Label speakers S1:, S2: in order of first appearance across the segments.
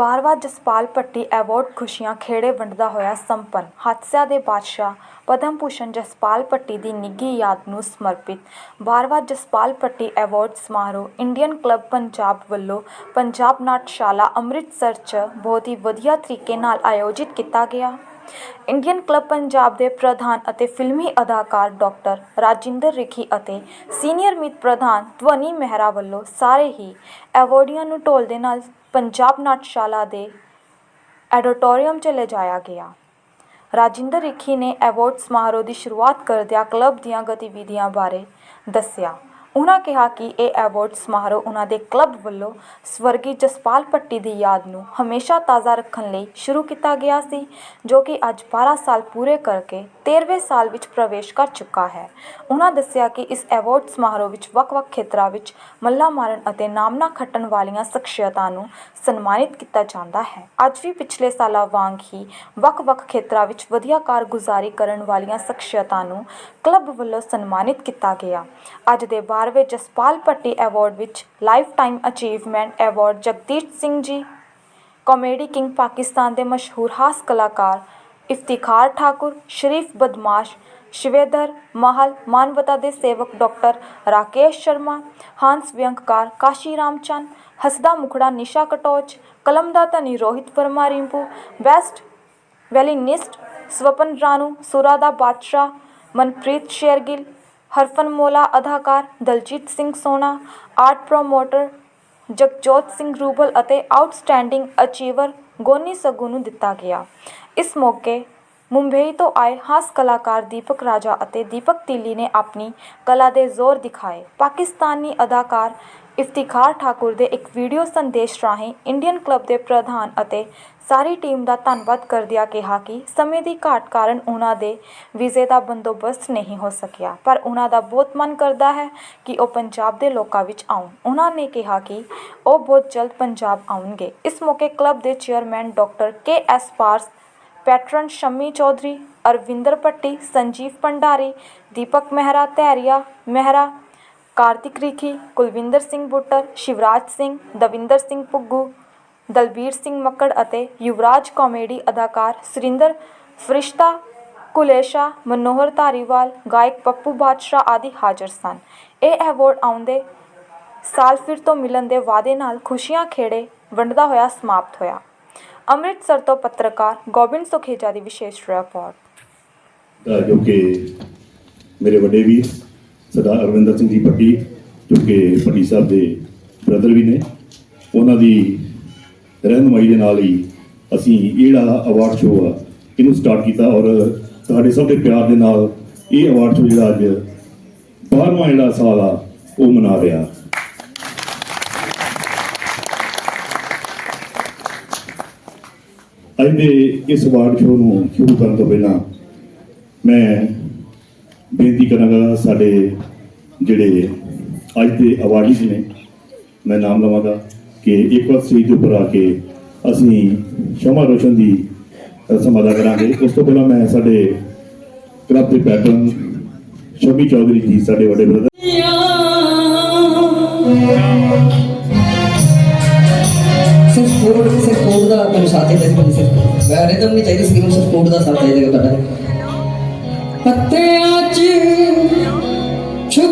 S1: ਬਾਰਵਾ Jaspal Bhatti award ਖੁਸ਼ੀਆਂ ਖੇੜੇ ਵੰਡਦਾ ਹੋਇਆ ਸੰਪੰਨ, ਹਾਦਸਿਆਂ ਦੇ ਬਾਦਸ਼ਾਹ ਪਦਮ ਭੂਸ਼ਣ ਜਸਪਾਲ ਭੱਟੀ ਦੀ ਨਿੱਘੀ ਯਾਦ ਨੂੰ ਸਮਰਪਿਤ। ਬਾਰਵਾ ਜਸਪਾਲ ਭੱਟੀ ਐਵਾਰਡ ਸਮਾਰੋਹ ਇੰਡੀਅਨ ਕਲੱਬ ਪੰਜਾਬ ਵੱਲੋਂ ਪੰਜਾਬ ਨਾਟਸ਼ਾਲਾ ਅੰਮ੍ਰਿਤਸਰ 'ਚ ਬਹੁਤ ਹੀ ਵਧੀਆ ਤਰੀਕੇ ਨਾਲ ਆਯੋਜਿਤ ਕੀਤਾ ਗਿਆ। ਇੰਡੀਅਨ ਕਲੱਬ ਪੰਜਾਬ ਦੇ ਪ੍ਰਧਾਨ ਅਤੇ ਫਿਲਮੀ ਅਦਾਕਾਰ ਡਾਕਟਰ ਰਾਜਿੰਦਰ ਰਿਖੀ ਅਤੇ ਸੀਨੀਅਰ ਮੀਤ ਪ੍ਰਧਾਨ ਧਵਨੀ ਮਹਿਰਾ ਵੱਲੋਂ ਸਾਰੇ ਹੀ ਐਵਾਰਡੀਆਂ ਨੂੰ ਢੋਲ ਦੇ ਨਾਲ ਪੰਜਾਬ ਨਾਟਸ਼ਾਲਾ ਦੇ ਐਡੀਟੋਰੀਅਮ 'ਚ ਲਿਜਾਇਆ ਗਿਆ। ਰਾਜਿੰਦਰ ਰਿਖੀ ਨੇ ਐਵਾਰਡ ਸਮਾਰੋਹ ਦੀ ਸ਼ੁਰੂਆਤ ਕਰਦਿਆਂ ਕਲੱਬ ਦੀਆਂ ਗਤੀਵਿਧੀਆਂ ਬਾਰੇ ਦੱਸਿਆ। ਉਹਨਾਂ ਕਿਹਾ ਕਿ ਇਹ ਐਵਾਰਡ ਸਮਾਰੋਹ ਉਹਨਾਂ ਦੇ ਕਲੱਬ ਵੱਲੋਂ ਸਵਰਗੀ ਜਸਪਾਲ ਭੱਟੀ ਦੀ ਯਾਦ ਨੂੰ ਹਮੇਸ਼ਾ ਤਾਜ਼ਾ ਰੱਖਣ ਲਈ ਸ਼ੁਰੂ ਕੀਤਾ ਗਿਆ ਸੀ, ਜੋ ਕਿ ਅੱਜ 12 ਸਾਲ ਪੂਰੇ ਕਰਕੇ 13ਵੇਂ ਸਾਲ ਵਿੱਚ ਪ੍ਰਵੇਸ਼ ਕਰ ਚੁੱਕਾ ਹੈ। ਉਹਨਾਂ ਦੱਸਿਆ ਕਿ ਇਸ ਐਵਾਰਡ ਸਮਾਰੋਹ ਵਿੱਚ ਵੱਖ-ਵੱਖ ਖੇਤਰਾਂ ਵਿੱਚ ਮੱਲਾਂ ਮਾਰਨ ਅਤੇ ਨਾਮਨਾ ਖੱਟਣ ਵਾਲੀਆਂ ਸ਼ਖਸੀਅਤਾਂ ਨੂੰ ਸਨਮਾਨਿਤ ਕੀਤਾ ਜਾਂਦਾ ਹੈ। ਅੱਜ ਵੀ ਪਿਛਲੇ ਸਾਲਾਂ ਵਾਂਗ ਹੀ ਵੱਖ-ਵੱਖ ਖੇਤਰਾਂ ਵਿੱਚ ਵਧੀਆ ਕਾਰਗੁਜ਼ਾਰੀ ਕਰਨ ਵਾਲੀਆਂ ਸ਼ਖਸੀਅਤਾਂ ਨੂੰ ਕਲੱਬ ਵੱਲੋਂ ਸਨਮਾਨਿਤ ਕੀਤਾ ਗਿਆ। ਅੱਜ ਦੇ 12ਵੇਂ ਜਸਪਾਲ ਭੱਟੀ ਐਵਾਰਡ ਵਿੱਚ life time achievement award Jagdish Singh ji. Comedy king Pakistan ਦੇ ਮਸ਼ਹੂਰ ਹਾਸ ਕਲਾਕਾਰ ਇਫਤਿਖਾਰ ਠਾਕੁਰ, ਸ਼ਰੀਫ ਬਦਮਾਸ਼, ਸ਼ਿਵੇਦਰ ਮਹਲ, ਮਾਨਵਤਾ ਦੇ ਸੇਵਕ ਡਾਕਟਰ ਰਾਕੇਸ਼ ਸ਼ਰਮਾ ਹਾਂਸ ਵਿਅੰਕਕਾਰ ਕਾਸ਼ੀ ਰਾਮਚੰਦ, ਹਸਦਾ ਮੁਖੜਾ ਨਿਸ਼ਾ ਕਟੋਚ, ਕਲਮ ਦਾ ਧਨੀ ਰੋਹਿਤ ਵਰਮਾ ਰਿੰਪੂ ਬੈਸਟ ਵੈਲਿਨਿਸਟ ਸਵਪਨ ਰਾਣੂ, ਸੁਰਾ ਦਾ ਬਾਦਸ਼ਾਹ ਮਨਪ੍ਰੀਤ ਸ਼ੇਰਗਿੱਲ ਹਰਫਨਮੋਲਾ ਅਦਾਕਾਰ ਦਲਜੀਤ ਸਿੰਘ ਸੋਨਾ ਆਰਟ ਪ੍ਰੋਮੋਟਰ ਜਗਜੋਤ ਸਿੰਘ ਰੂਬਲ ਅਤੇ ਆਊਟਸਟੈਂਡਿੰਗ ਅਚੀਵਰ ਗੋਨੀ ਸਗੂ ਨੂੰ ਦਿੱਤਾ ਗਿਆ। ਇਸ ਮੌਕੇ ਮੁੰਬਈ ਤੋਂ ਆਏ ਹਾਸ ਕਲਾਕਾਰ ਦੀਪਕ ਰਾਜਾ ਅਤੇ ਦੀਪਕ ਤੀਲੀ ਨੇ ਆਪਣੀ ਕਲਾ ਦੇ ਜ਼ੋਰ ਦਿਖਾਏ। ਪਾਕਿਸਤਾਨੀ ਅਦਾਕਾਰ ਇਫਤਿਖਾਰ ਠਾਕੁਰ ਦੇ ਇੱਕ ਵੀਡੀਓ ਸੰਦੇਸ਼ ਰਾਹੀਂ ਇੰਡੀਅਨ ਕਲੱਬ ਦੇ ਪ੍ਰਧਾਨ ਅਤੇ ਸਾਰੀ ਟੀਮ ਦਾ ਧੰਨਵਾਦ ਕਰਦਿਆਂ ਕਿਹਾ ਕਿ ਸਮੇਂ ਦੀ ਘਾਟ ਕਾਰਨ ਉਹਨਾਂ ਦੇ ਵੀਜ਼ੇ ਦਾ ਬੰਦੋਬਸਤ ਨਹੀਂ ਹੋ ਸਕਿਆ। ਪਰ ਉਹਨਾਂ ਦਾ ਬਹੁਤ ਮਨ ਕਰਦਾ ਹੈ ਕਿ ਉਹ ਪੰਜਾਬ ਦੇ ਲੋਕਾਂ ਵਿੱਚ ਆਉਣ। ਉਹਨਾਂ ਨੇ ਕਿਹਾ ਕਿ ਉਹ ਬਹੁਤ ਜਲਦ ਪੰਜਾਬ ਆਉਣਗੇ। ਇਸ ਮੌਕੇ ਕਲੱਬ ਦੇ chairman doctor K S Paras, patron Shami Chaudhary, Arvinder Patti Sanjeev Bhandari, Deepak Mehra, Dhairya Mehra Kartik Rikhi Kulwinder Singh Buttar Shivraj Singh Davinder Singh Puggu Dalbir Singh Makkar ਅਤੇ ਯੁਵਰਾਜ ਕਾਮੇਡੀ ਅਦਾਕਾਰ ਸੁਰਿੰਦਰ ਫਰਿਸ਼ਤਾ ਕੁਲੇਸ਼ਾ ਮਨੋਹਰ ਧਾਰੀਵਾਲ ਗਾਇਕ ਪੱਪੂ ਬਾਦਸ਼ਾਹ ਆਦਿ ਹਾਜ਼ਰ ਸਨ ਇਹ award ਆਉਂਦੇ ਸਾਲ ਫਿਰ ਤੋਂ ਮਿਲਣ ਦੇ ਵਾਅਦੇ ਨਾਲ ਖੁਸ਼ੀਆਂ ਖੇੜੇ ਵੰਡਦਾ ਹੋਇਆ ਸਮਾਪਤ ਹੋਇਆ ਅੰਮ੍ਰਿਤਸਰ ਤੋਂ ਪੱਤਰਕਾਰ ਗੋਬਿੰਦ ਸੁਖੇਜਾ ਦੀ ਵਿਸ਼ੇਸ਼ ਰਿਪੋਰਟ
S2: ਜੋ ਕਿ ਮੇਰੇ ਵੱਡੇ ਵੀਰ ਸਰਦਾਰ ਅਰਵਿੰਦਰ ਸਿੰਘ ਜੀ ਪੱਟੀ ਜੋ ਕਿ ਪੱਟੀ ਸਾਹਿਬ ਦੇ ਬ੍ਰਦਰ ਵੀ ਨੇ, ਉਹਨਾਂ ਦੀ ਰਹਿਨੁਮਾਈ ਦੇ ਨਾਲ ਹੀ ਅਸੀਂ ਇਹ ਜਿਹੜਾ ਅਵਾਰਡ ਸ਼ੋਅ ਆ, ਇਹਨੂੰ ਸਟਾਰਟ ਕੀਤਾ ਔਰ ਤੁਹਾਡੇ ਸਭ ਦੇ ਪਿਆਰ ਦੇ ਨਾਲ ਇਹ ਅਵਾਰਡ ਸ਼ੋਅ ਜਿਹੜਾ ਅੱਜ 12ਵਾਂ ਜਿਹੜਾ ਸਾਲ ਆ, ਉਹ ਮਨਾ ਰਿਹਾ। ਅੱਜ ਦੇ ਇਸ ਅਵਾਰਡ ਸ਼ੋਅ ਨੂੰ ਸ਼ੁਰੂ ਕਰਨ ਤੋਂ ਪਹਿਲਾਂ ਮੈਂ ਬੇਨਤੀ ਕਰਾਂਗਾ ਸਾਡੇ ਜਿਹੜੇ ਅੱਜ ਦੇ ਅਵਾਰਡੀਜ਼ ਨੇ, ਮੈਂ ਨਾਮ ਲਵਾਂਗਾ ਕਿ ਇੱਕ ਵਾਰ ਸਟੇਜ ਉੱਪਰ ਆ ਕੇ ਅਸੀਂ ਸ਼ਮਾ ਰੋਸ਼ਨ ਦੀ ਰਸਮ ਅਦਾ ਕਰਾਂਗੇ। ਉਸ ਤੋਂ ਪਹਿਲਾਂ ਮੈਂ ਸਾਡੇ ਕਲੱਬ ਦੇ ਪੈਟਰਨ ਸ਼ਮੀ ਚੌਧਰੀ ਜੀ, ਸਾਡੇ ਵੱਡੇ ਬ੍ਰਦਰ
S3: ਸਿਰਫ ਸਿਰਫ ਕੋਡ ਦਾ ਮੈਨੂੰ ਸਾਥ ਚਾਹੀਦਾ। ਸਿਰਫ ਮੈਂ ਰਿਦਮ ਨਹੀਂ ਚਾਹੀਦੀ ਸਿਰਫ ਕੋਡ ਦਾ ਸਾਥ ਚਾਹੀਦਾ ਤੁਹਾਡਾ। ਪੱਤਿਆਂ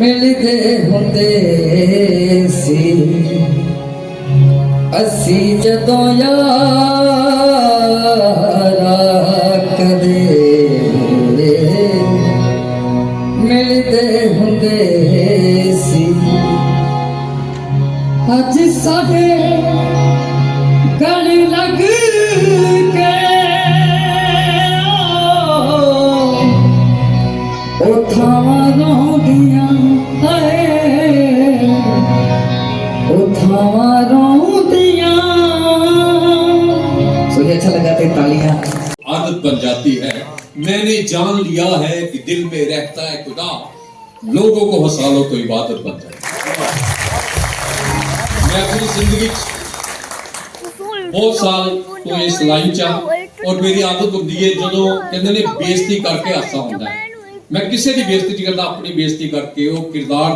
S3: ਮਿਲਦੇ ਹੁੰਦੇ ਸੀ ਅਸੀਂ ਜਦੋਂ ਯਾਰਾ ਕਦੇ ਮਿਲਦੇ ਹੁੰਦੇ ਸੀ ਅੱਜ ਸਾਡੇ
S4: आदत बन जाती है। मैंने जान लिया है कि दिल में रहता है खुदा। लोगों को हंसा लो तो इबादत बन जाए। मैं अपनी ज़िंदगी बहुत साल तो इस लाइन चा और मेरी आदत होती है जो कहते बेजती करके हादसा होता है मैं। किसी की बेजती नहीं करता, अपनी बेजती करके, वो किरदार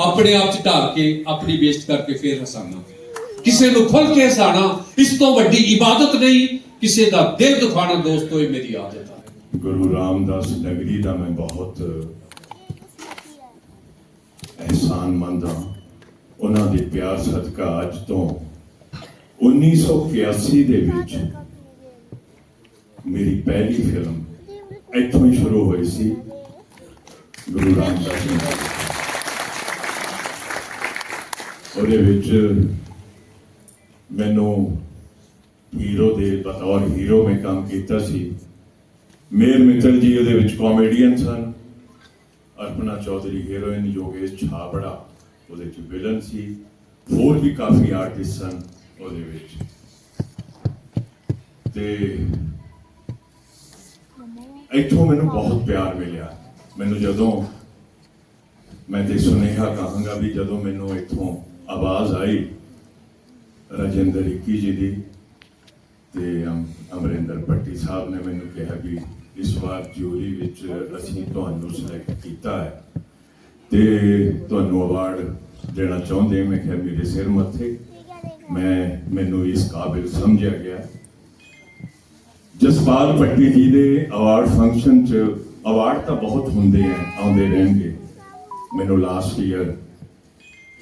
S4: अपने आप च ढाल के अपनी बेजती करके फिर हसाना। किसी को खुल के हसाना, इस तो वीडी इबादत नहीं ਕਿਸੇ ਦਾ ਦਿਲ ਦੁਖਾਣਾ ਦੋਸਤੋ ਇਹ ਮੇਰੀ ਆਦਤ ਹੈ
S2: ਗੁਰੂ ਰਾਮਦਾਸ ਨਗਰੀ ਦਾ ਮੈਂ ਬਹੁਤ ਅਹਿਸਾਨਮੰਦ ਹਾਂ। ਉਹਨਾਂ ਦੇ ਪਿਆਰ ਸਦਕਾ ਅੱਜ ਤੋਂ 1981 ਦੇ ਵਿੱਚ ਮੇਰੀ ਪਹਿਲੀ ਫਿਲਮ ਇੱਥੋਂ ਹੀ ਸ਼ੁਰੂ ਹੋਈ ਸੀ। ਗੁਰੂ ਰਾਮਦਾਸ ਨਗਰੀ। ਉਹਦੇ ਵਿੱਚ ਮੈਨੂੰ ਹੀਰੋ ਦੇ ਬਤੌਰ ਹੀਰੋ ਮੈਂ ਕੰਮ ਕੀਤਾ ਸੀ। ਮੇਰ ਮਿੱਤਲ ਜੀ ਉਹਦੇ ਵਿੱਚ ਕਾਮੇਡੀਅਨ ਸਨ। ਅਰਪਣਾ ਚੌਧਰੀ ਹੀਰੋਇਨ ਯੋਗੇਸ਼ ਛਾਬੜਾ ਉਹਦੇ ਵਿੱਚ ਵਿਲਨ ਸੀ। ਹੋਰ ਵੀ ਕਾਫੀ ਆਰਟਿਸਟ ਸਨ ਉਹਦੇ ਵਿੱਚ। ਤੇ ਇੱਥੋਂ ਮੈਨੂੰ ਬਹੁਤ ਪਿਆਰ ਮਿਲਿਆ। ਮੈਨੂੰ ਜਦੋਂ ਮੈਂ ਤੇ ਸੁਨੇਹਾ ਕਹਾਂਗਾ ਵੀ ਜਦੋਂ ਮੈਨੂੰ ਇੱਥੋਂ ਆਵਾਜ਼ ਆਈ ਰਜਿੰਦਰ ਇੱਕੀ ਜੀ ਦੀ ਤੇ ਅਮ- ਅਮਰਿੰਦਰ ਪੱਟੀ ਸਾਹਿਬ ਨੇ ਮੈਨੂੰ ਕਿਹਾ ਵੀ ਇਸ ਵਾਰ ਜੂਰੀ ਵਿੱਚ ਅਸੀਂ ਤੁਹਾਨੂੰ ਸਿਲੈਕਟ ਕੀਤਾ ਹੈ। ਤੇ ਤੁਹਾਨੂੰ ਅਵਾਰਡ ਦੇਣਾ ਚਾਹੁੰਦੇ ਮੈਂ ਕਿਹਾ ਮੇਰੇ ਸਿਰ ਮੱਥੇ। ਮੈਂ, ਮੈਨੂੰ ਇਸ ਕਾਬਿਲ ਸਮਝਿਆ ਗਿਆ। ਜਸਪਾਲ ਪੱਟੀ ਜੀ ਦੇ ਅਵਾਰਡ ਫੰਕਸ਼ਨ 'ਚ ਅਵਾਰਡ ਤਾਂ ਬਹੁਤ ਹੁੰਦੇ ਆ, ਆਉਂਦੇ ਰਹਿਣਗੇ। ਮੈਨੂੰ last year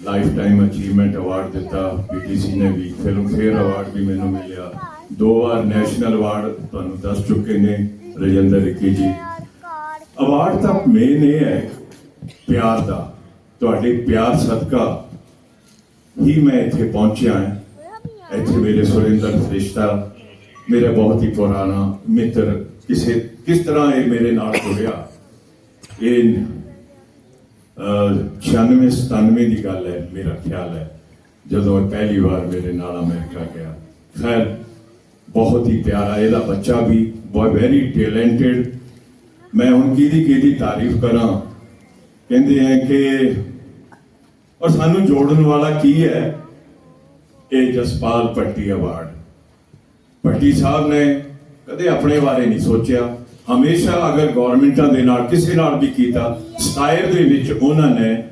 S2: life time achievement award ਦਿੱਤਾ ਪੀਟੀਸੀ ਨੇ ਵੀ ਫਿਲਮ ਫੇਅਰ ਅਵਾਰਡ ਵੀ ਮੈਨੂੰ ਮਿਲਿਆ। ਦੋ ਵਾਰ ਨੈਸ਼ਨਲ ਅਵਾਰਡ ਤੁਹਾਨੂੰ ਦੱਸ ਚੁੱਕੇ ਨੇ, ਰਜਿੰਦਰ ਰਿੱਕੀ ਜੀ। ਅਵਾਰਡ ਤਾਂ ਮੇਨ ਇਹ ਹੈ, ਪਿਆਰ ਦਾ। ਤੁਹਾਡੇ ਪਿਆਰ ਸਦਕਾ ਹੀ ਮੈਂ ਇੱਥੇ ਪਹੁੰਚਿਆ ਹਾਂ। ਇੱਥੇ ਮੇਰੇ ਸੁਰਿੰਦਰ ਫਰਿਸ਼ਤਾ ਮੇਰਾ ਬਹੁਤ ਹੀ ਪੁਰਾਣਾ ਮਿੱਤਰ, ਕਿਸੇ, ਕਿਸ ਤਰ੍ਹਾਂ ਇਹ ਮੇਰੇ ਨਾਲ ਜੁੜਿਆ? ਇਹ 96 97 ਦੀ ਗੱਲ ਹੈ, ਮੇਰਾ ਖਿਆਲ ਹੈ। ਜਦੋਂ ਪਹਿਲੀ ਵਾਰ ਮੇਰੇ ਨਾਲ ਅਮਰੀਕਾ ਗਿਆ। ਖੈਰ ਬਹੁਤ ਹੀ ਪਿਆਰਾ ਇਹਦਾ ਬੱਚਾ ਵੀ, ਬਹੁਤ ਵੈਰੀ ਟੈਲੈਂਟਡ ਮੈਂ ਹੁਣ ਕਿਹਦੀ ਕਿਹਦੀ ਤਾਰੀਫ ਕਰਾਂ? ਕਹਿੰਦੇ ਆ ਕਿ, ਔਰ ਸਾਨੂੰ ਜੋੜਨ ਵਾਲਾ ਕੀ ਹੈ? ਇਹ ਜਸਪਾਲ ਪੱਟੀ ਅਵਾਰਡ। ਭੱਟੀ ਸਾਹਿਬ ਨੇ ਕਦੇ ਆਪਣੇ ਬਾਰੇ ਨਹੀਂ ਸੋਚਿਆ। ਹਮੇਸ਼ਾ ਅਗਰ ਗਵਰਨਮੈਂਟਾਂ ਦੇ ਨਾਲ, ਕਿਸੇ ਨਾਲ ਵੀ ਕੀਤਾ ਸਟਾਇਰ ਦੇ ਵਿੱਚ ਉਹਨਾਂ ਨੇ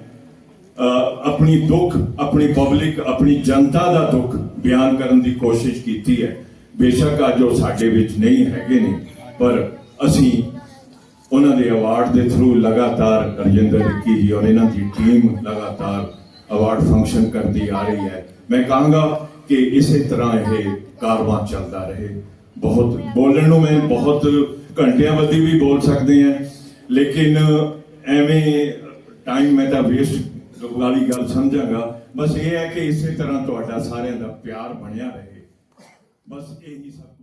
S2: ਆਪਣੀ ਦੁੱਖ, ਆਪਣੀ ਪਬਲਿਕ, ਆਪਣੀ ਜਨਤਾ ਦਾ ਦੁੱਖ ਬਿਆਨ ਕਰਨ ਦੀ ਕੋਸ਼ਿਸ਼ ਕੀਤੀ ਹੈ। ਬੇਸ਼ੱਕ ਅੱਜ ਉਹ ਸਾਡੇ ਵਿੱਚ ਨਹੀਂ ਹੈਗੇ ਨੇ, ਪਰ ਅਸੀਂ ਉਹਨਾਂ ਦੇ ਅਵਾਰਡ ਦੇ ਥਰੂ ਲਗਾਤਾਰ ਰਜਿੰਦਰ ਰਿੱਕੀ ਜੀ ਔਰ ਇਹਨਾਂ ਦੀ ਟੀਮ ਲਗਾਤਾਰ ਅਵਾਰਡ ਫੰਕਸ਼ਨ ਕਰਦੀ ਆ ਰਹੀ ਹੈ। ਮੈਂ ਕਹਾਂਗਾ ਕਿ ਇਸੇ ਤਰ੍ਹਾਂ ਇਹ ਕਾਰਵਾਂ ਚੱਲਦਾ ਰਹੇ। ਬਹੁਤ ਬੋਲਣ ਨੂੰ ਮੈਂ ਬਹੁਤ ਘੰਟਿਆਂ ਬੱਧੀ ਵੀ ਬੋਲ ਸਕਦੇ ਆ ਲੇਕਿਨ ਐਵੇਂ ਟਾਈਮ ਮੈਂ ਤਾਂ ਵੇਸਟ ਵਾਲੀ ਗੱਲ ਸਮਝਾਂਗਾ। ਬਸ ਇਹ ਹੈ ਕਿ ਇਸੇ ਤਰ੍ਹਾਂ ਤੁਹਾਡਾ ਸਾਰਿਆਂ ਦਾ ਪਿਆਰ ਬਣਿਆ ਰਹੇ। ਬਸ ਇਹੀ ਸਭ